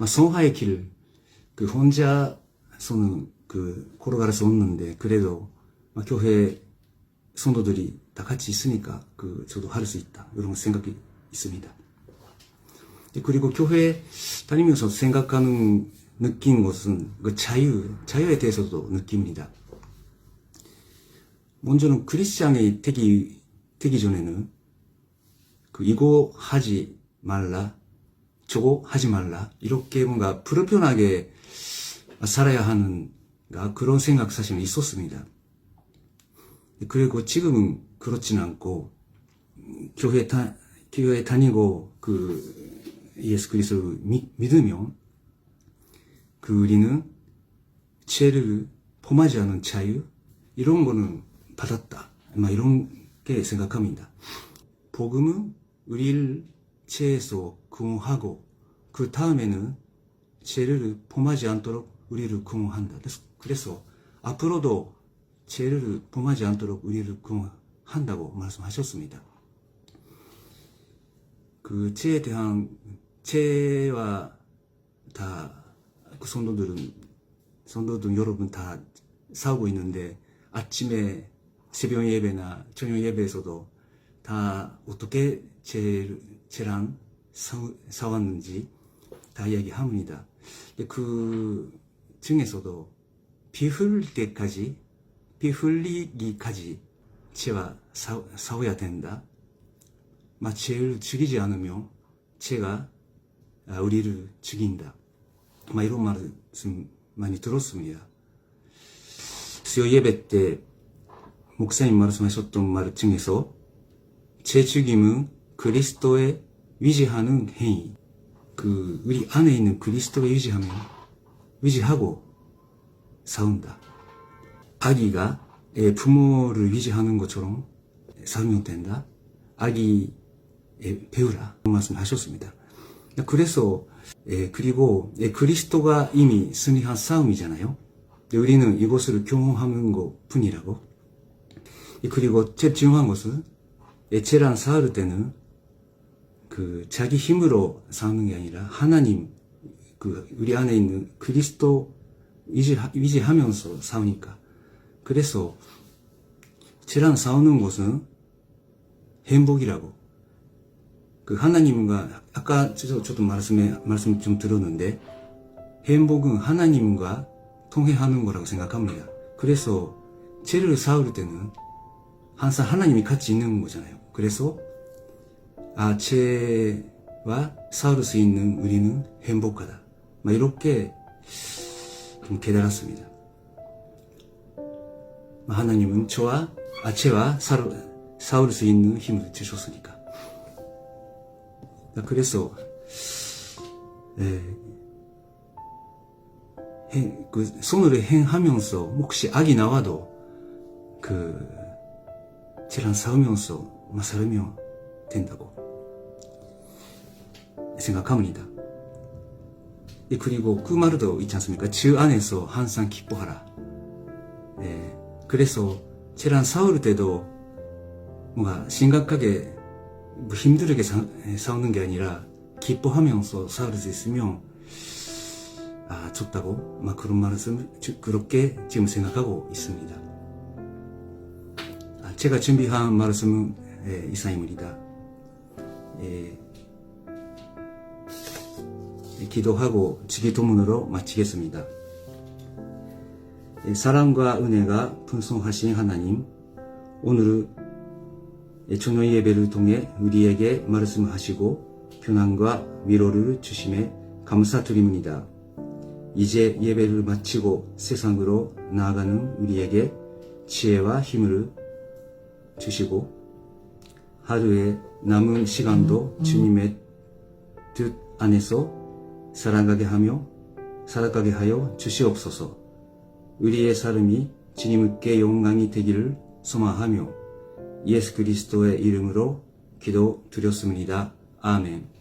마, 성화의 길, 그 혼자서는 그 걸어갈 수 없는데 그래도 마, 교회 성도들이 다 같이 있으니까 그 저도 할 수 있다 이런 생각이 있습니다. 예, 그리고 교회 다니면서 생각하는 느낀 것은 그 자유, 자유에 대해서도 느낍니다. 먼저는 크리스찬이 되기, 되기 전에는 그 이거 하지 말라, 저거 하지 말라, 이렇게 뭔가 불편하게 살아야 하는 그런 생각 사실은 있었습니다. 그리고 지금은 그렇지는 않고, 교회 다, 교회 다니고 그 예수 그리스도를 믿- 믿으면 그 우리는 죄를 범하지 않은 자유 이런 거는 받았다. 막 이런 게 생각합니다. 복음은 우리를 죄에서 구원하고 그 다음에는 죄를 범하지 않도록 우리를 구원한다. 그래서, 앞으로도 죄를 범하지 않도록 우리를 구원한다고 말씀하셨습니다. 그 죄에 대한 죄와 다 그 성도들은 성도들 여러분 다 싸우고 있는데 아침에 새벽 예배나 저녁 예배에서도 다 어떻게 죄, 죄랑 싸우, 싸웠는지 다 이야기합니다. 그 중에서도 비 흘릴 때까지 비 흘리기까지 죄와 싸, 싸워야 된다. 마 죄를 죽이지 않으면 죄가 아, 우리를 죽인다. 막 이런 말씀 많이 들었습니다. 수요 예배 때 목사님 말씀하셨던 말 중에서 죄 죽임은 그리스도의 위지하는 행위. 그 우리 안에 있는 그리스도를 위지하면 위지하고 싸운다. 아기가 애 부모를 위지하는 것처럼 싸우면 된다. 아기 배우라 그런 말씀하셨습니다. 그래서 예, 그리고 예, 그리스도가 이미 승리한 싸움이잖아요. 우리는 이것을 경험하는 것 뿐이라고. 예, 그리고 제일 중요한 것은 예, 죄랑 싸울 때는 그 자기 힘으로 싸우는 게 아니라 하나님 그 우리 안에 있는 그리스도 위지하, 위지하면서 싸우니까. 그래서 죄랑 싸우는 것은 행복이라고. 그 하나님과 아까 저, 저도 말씀에 말씀 좀 들었는데 행복은 하나님과 통해하는 거라고 생각합니다. 그래서 죄를 싸울 때는 항상 하나님이 같이 있는 거잖아요. 그래서 아 죄와 싸울 수 있는 우리는 행복하다. 막 이렇게 좀 깨달았습니다. 하나님은 저와 아 죄와 싸울, 수 있는 힘을 주셨으니까. 그래서 예, 행, 그 손으로 행하면서 혹시 악이 나와도 그 쟤랑 싸우면서 막 살면 된다고 생각합니다. 예, 그리고 그 말도 있지 않습니까? 주 안에서 항상 기뻐하라. 예, 그래서 쟤랑 싸울 때도 뭔가 심각하게 뭐 힘들게 사, 싸우는 게 아니라 기뻐하면서 싸울 수 있으면 아 좋다고 막 그런 말씀 그렇게 지금 생각하고 있습니다. 아, 제가 준비한 말씀은 예, 이상입니다. 예, 예, 기도하고 지기 도문으로 마치겠습니다. 예, 사랑과 은혜가 풍성하신 하나님, 오늘은 저녁 예배를 통해 우리에게 말씀하시고 평안과 위로를 주심에 감사드립니다. 이제 예배를 마치고 세상으로 나아가는 우리에게 지혜와 힘을 주시고 하루의 남은 시간도 주님의 뜻 안에서 살아가게 하며 살아가게 하여 주시옵소서. 우리의 삶이 주님께 영광이 되기를 소망하며 예수 그리스도의 이름으로 기도 드렸습니다. 아멘.